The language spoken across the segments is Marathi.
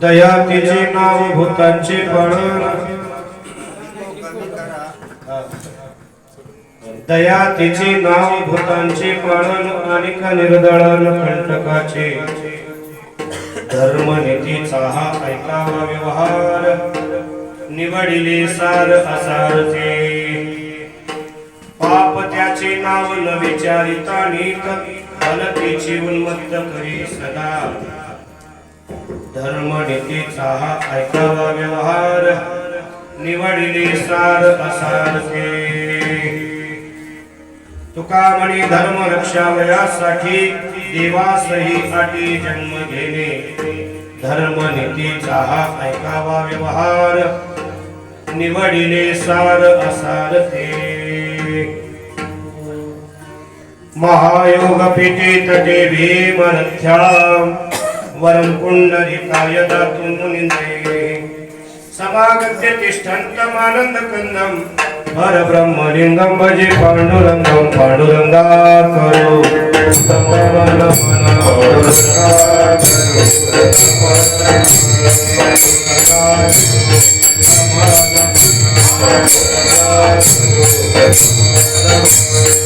दया तिचे नाव भूतांचे पाळण दया तिचे नाव भूतांचे पाळण आणि निर्दळन कंटकाचे. धर्म नीतीचा हा ऐकावा व्यवहार. निवडिले सार असारचे पाप त्याचे नाव न विचारिता नीत फलतेची उन्मत्त करी सदा. धर्म नीतीचा हा ऐकावा व्यवहार. निवडिले सार असारखे तुका म्हणी धर्म रक्षावयासाठी देवासही अटी जन्म घेणे. धर्म नीतीचा हा ऐकावा व्यवहार. निवडिले सार असारथे महायोग पिते तटे भीमरथ्याम वरं कुंडलिकाय दातुं मुनिन्दे समागत्य तिष्ठन्तमानन्दकन्दं పరబ్రహ్మలింగం భజి పాండురంగం పాండురంగా Thank you.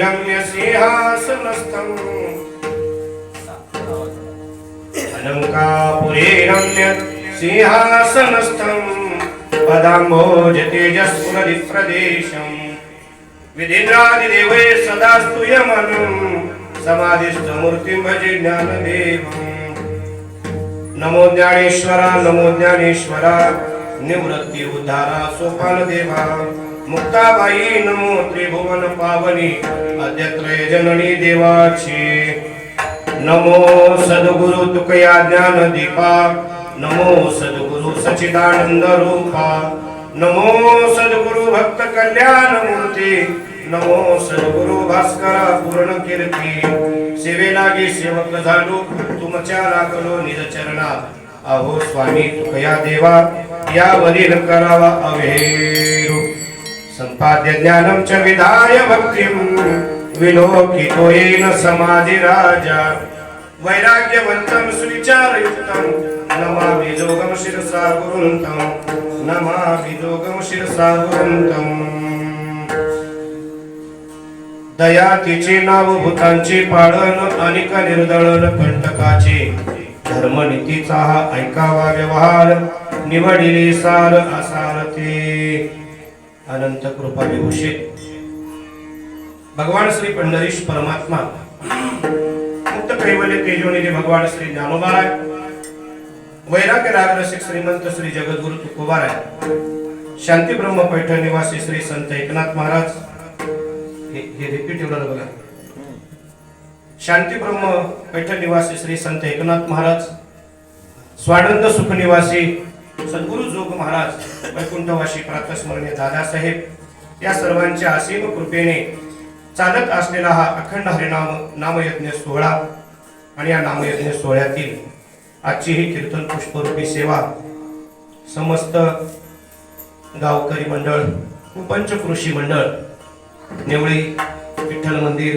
रम्यसिंहासनस्थम् अलङ्कापुरे रम्य सिंहासनस्थम् पदाम्भोज तेजस्फुरदिप्रदेशम् विधिन्द्रादिदेवे सदा स्तूयमानम् समाधिस्थमूर्तिं भजे ज्ञानदेवम्। नमो ज्ञानेश्वरा नमो ज्ञानेश्वरा निवृत्ती उद्धारा सोपान देवा मुक्ताबाई नमो त्रिभुवन पावनी अद्यत्रय जननी देवाची नमो सद्गुरु तुकया ज्ञान दीपा नमो सद्गुरु सचिदानंद रूपा नमो सद्गुरु भक्त कल्याण मूर्ती नमो सद्गुरु भास्कर पूर्ण कीर्ती। सेवे सेवेलागी सेवक झालो तुमच्या लागलो निज चरणा अहो स्वामी तुकया देवा या वरील करावा अवेरू। संपाद्य ज्ञानम च विधाय भक्तिम। विलोकितो येन समाधि राजा वैराग्यवन्तं सुविचारयुक्तं। नमामि जोगं शिरसा गुरुन्तं नमामि जोगं शिरसा गुरुन्तं दया तिचे नाव भूतांचे पाळन अनेक निर्दळन कंटकाचे। धर्मनीतीचा हा ऐकावा व्यवहार निवडिले सार असारते अनंत कृपा विभूषित भगवान श्री पंढरीश परमात्मा। मुक्त कैवल्य तेजोनिधी भगवान श्री ज्ञानोबा वैराग्य रागरसिक श्रीमंत श्री जगद्गुरु तुकोबार शांती ब्रह्म पैठण निवासी श्री संत एकनाथ महाराज हे हे रिपीट एवढं बघा. शांती ब्रह्म पैठण निवासी श्री संत एकनाथ महाराज स्वानंद सुख निवासी सद्गुरु जोग महाराज वैकुंठवासी प्रातस्मरणीय दादासाहेब या सर्वांच्या असीम कृपेने चालत असलेला हा अखंड हरिनाम नामयज्ञ सोहळा आणि या नामयज्ञ सोहळ्यातील आजची ही कीर्तन पुष्परूपी सेवा समस्त गावकरी मंडळ पंचकृषी मंडळ नेवळी विठ्ठल मंदिर